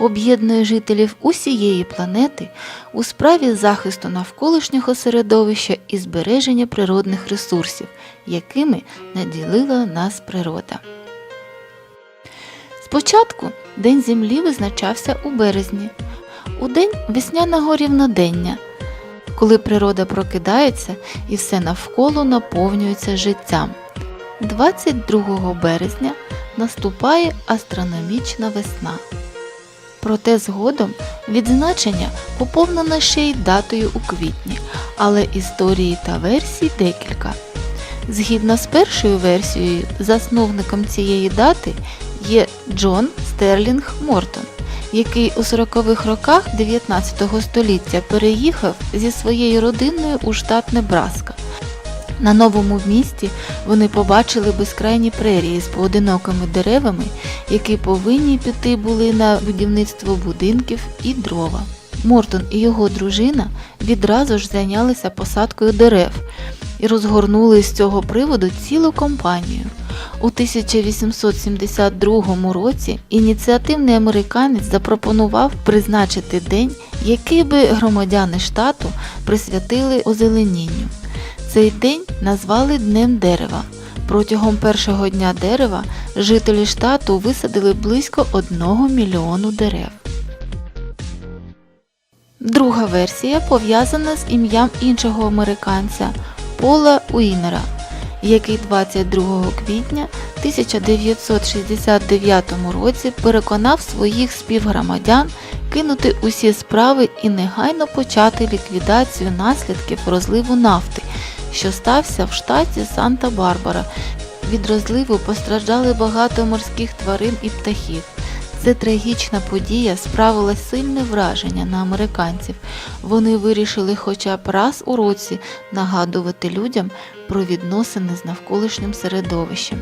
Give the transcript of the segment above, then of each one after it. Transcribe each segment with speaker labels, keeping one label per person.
Speaker 1: об'єднує жителів усієї планети у справі захисту навколишнього середовища і збереження природних ресурсів, якими наділила нас природа. Спочатку День Землі визначався у березні, у день весняного рівнодення, коли природа прокидається і все навколо наповнюється життям. 22 березня наступає астрономічна весна. Проте згодом відзначення поповнено ще й датою у квітні, але історії та версій декілька. Згідно з першою версією, засновником цієї дати є Джон Стерлінг Мортон, який у 40-х роках 19 століття переїхав зі своєю родиною у штат Небраска. На новому місті вони побачили безкрайні прерії з поодинокими деревами, які повинні піти були на будівництво будинків і дрова. Мортон і його дружина відразу ж зайнялися посадкою дерев і розгорнули з цього приводу цілу кампанію. У 1872 році ініціативний американець запропонував призначити день, який би громадяни штату присвятили озеленінню. Цей день назвали Днем дерева. Протягом першого дня дерева жителі штату висадили близько 1 мільйону дерев. Друга версія пов'язана з ім'ям іншого американця Пола Уінера, який 22 квітня 1969 році переконав своїх співгромадян кинути усі справи і негайно почати ліквідацію наслідків розливу нафти, що стався в штаті Санта-Барбара. Від розливу постраждали багато морських тварин і птахів. Ця трагічна подія справила сильне враження на американців. Вони вирішили хоча б раз у році нагадувати людям про відносини з навколишнім середовищем.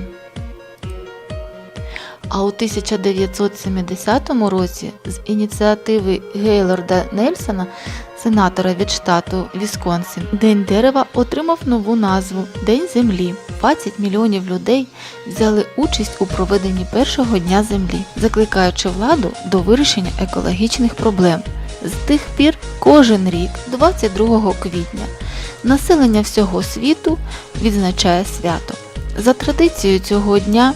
Speaker 1: А у 1970 році з ініціативи Гейлорда Нельсона, сенатора від штату Вісконсін, День дерева отримав нову назву День землі. 20 мільйонів людей взяли участь у проведенні першого дня землі, закликаючи владу до вирішення екологічних проблем. З тих пір кожен рік, 22 квітня, населення всього світу відзначає свято. За традицією цього дня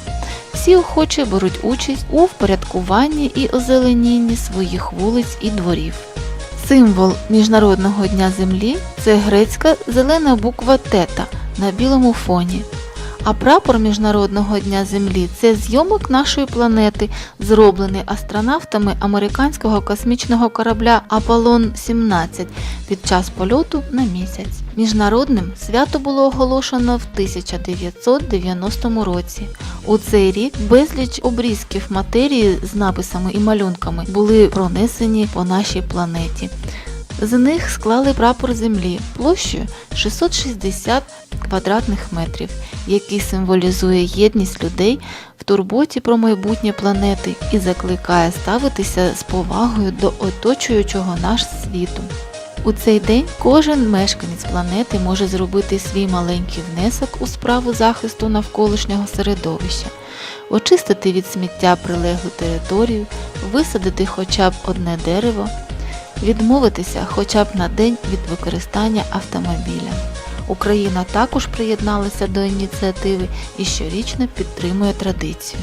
Speaker 1: всі охоче беруть участь у впорядкуванні і озеленінні своїх вулиць і дворів. Символ Міжнародного дня землі це грецька зелена буква тета на білому фоні. А прапор Міжнародного дня землі це зйомок нашої планети, зроблений астронавтами американського космічного корабля Аполлон 17 під час польоту на місяць. Міжнародним свято було оголошено в 1990 році. У цей рік безліч обрізків матерії з написами і малюнками були пронесені по нашій планеті. З них склали прапор землі площею 660 квадратних метрів, який символізує єдність людей в турботі про майбутнє планети і закликає ставитися з повагою до оточуючого наш світу. У цей день кожен мешканець планети може зробити свій маленький внесок у справу захисту навколишнього середовища, очистити від сміття прилеглу територію, висадити хоча б одне дерево, відмовитися хоча б на день від використання автомобіля. Україна також приєдналася до ініціативи і щорічно підтримує традицію.